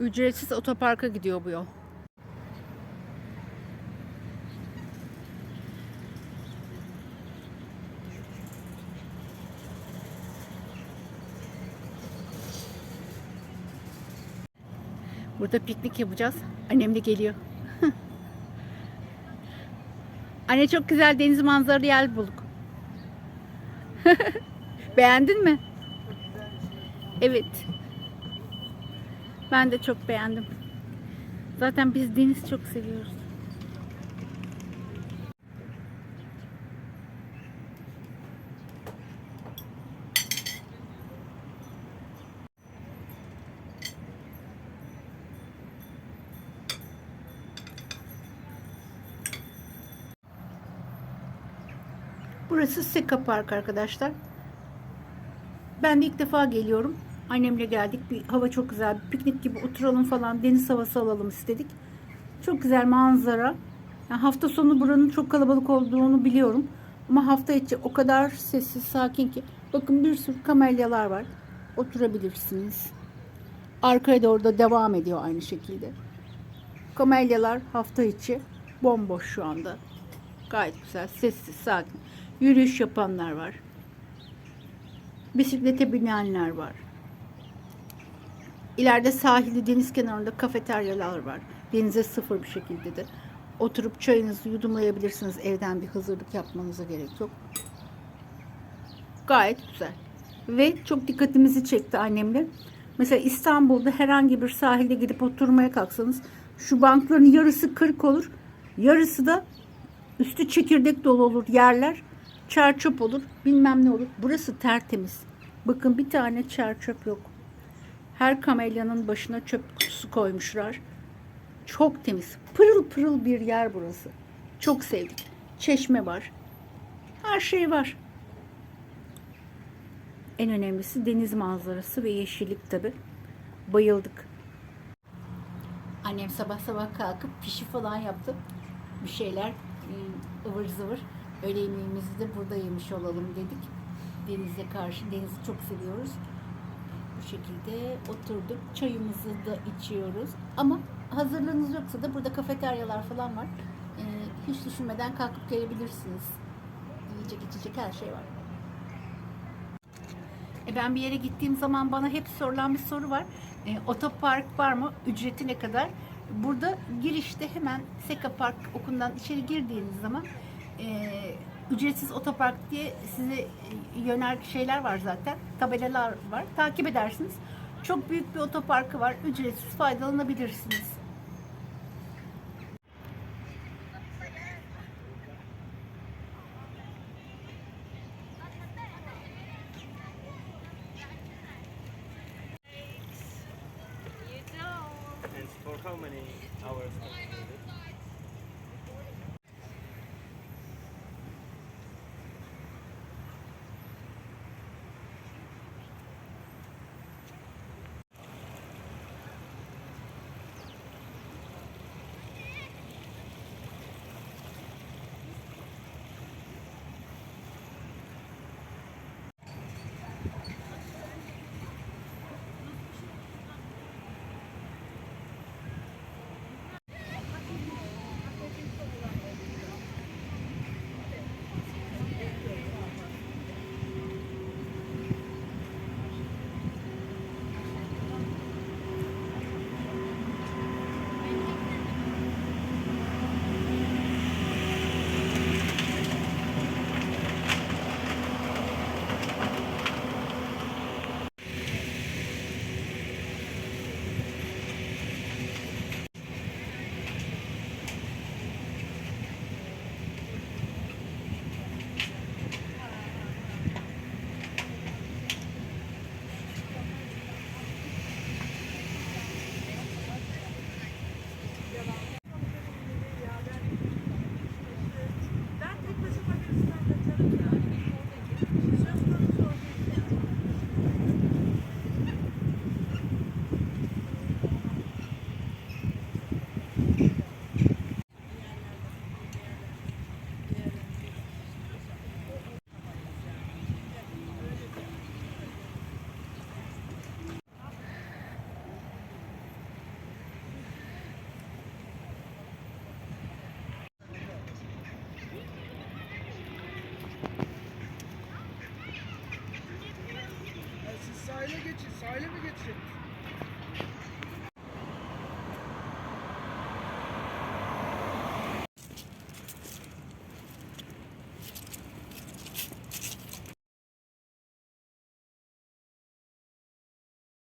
Ücretsiz otoparka gidiyor bu yol. Burada piknik yapacağız. Annem de geliyor. Anne çok güzel deniz manzaralı yer bulduk. Beğendin mi? Evet. Ben de çok beğendim. Zaten biz deniz çok seviyoruz. Burası Seka Park arkadaşlar. Ben de ilk defa geliyorum. Annemle geldik. Bir hava çok güzel. Bir piknik gibi oturalım falan. Deniz havası alalım istedik. Çok güzel manzara. Yani hafta sonu buranın çok kalabalık olduğunu biliyorum. Ama hafta içi o kadar sessiz, sakin ki. Bakın bir sürü kamelyalar var. Oturabilirsiniz. Arkaya doğru da devam ediyor aynı şekilde. Kamelyalar hafta içi bomboş şu anda. Gayet güzel, sessiz, sakin. Yürüyüş yapanlar var. Bisiklete bineyenler var. İleride sahilde deniz kenarında kafeteryalar var. Denize sıfır bir şekilde de. Oturup çayınızı yudumlayabilirsiniz. Evden bir hazırlık yapmanıza gerek yok. Gayet güzel. Ve çok dikkatimizi çekti annemle. Mesela İstanbul'da herhangi bir sahilde gidip oturmaya kalksanız şu bankların yarısı kırık olur. Yarısı da üstü çekirdek dolu olur yerler. Çer çöp olur. Bilmem ne olur. Burası tertemiz. Bakın bir tane çer çöp yok. Her kamelyanın başına çöp kutusu koymuşlar. Çok temiz. Pırıl pırıl bir yer burası. Çok sevdik. Çeşme var. Her şey var. En önemlisi deniz manzarası ve yeşillik tabi. Bayıldık. Annem sabah sabah kalkıp pişi falan yaptı. Bir şeyler ıı, ıvır zıvır. Öğle yemeğimizi de burada yemiş olalım dedik. Denize karşı, denizi çok seviyoruz. Şekilde oturduk. Çayımızı da içiyoruz. Ama hazırlığınız yoksa da burada kafeteryalar falan var. Ee, hiç düşünmeden kalkıp gelebilirsiniz. Yiyecek içecek her şey var. E ben bir yere gittiğim zaman bana hep sorulan bir soru var. E, otopark var mı? Ücreti ne kadar? Burada girişte hemen Seka Park okulundan içeri girdiğiniz zaman e, ücretsiz otopark diye size e, yönel şeyler var zaten. Tabelalar var. Takip edersiniz. Çok büyük bir otoparkı var. Ücretsiz faydalanabilirsiniz. How many hours? Sahile geçin. Sahile mi geçecek?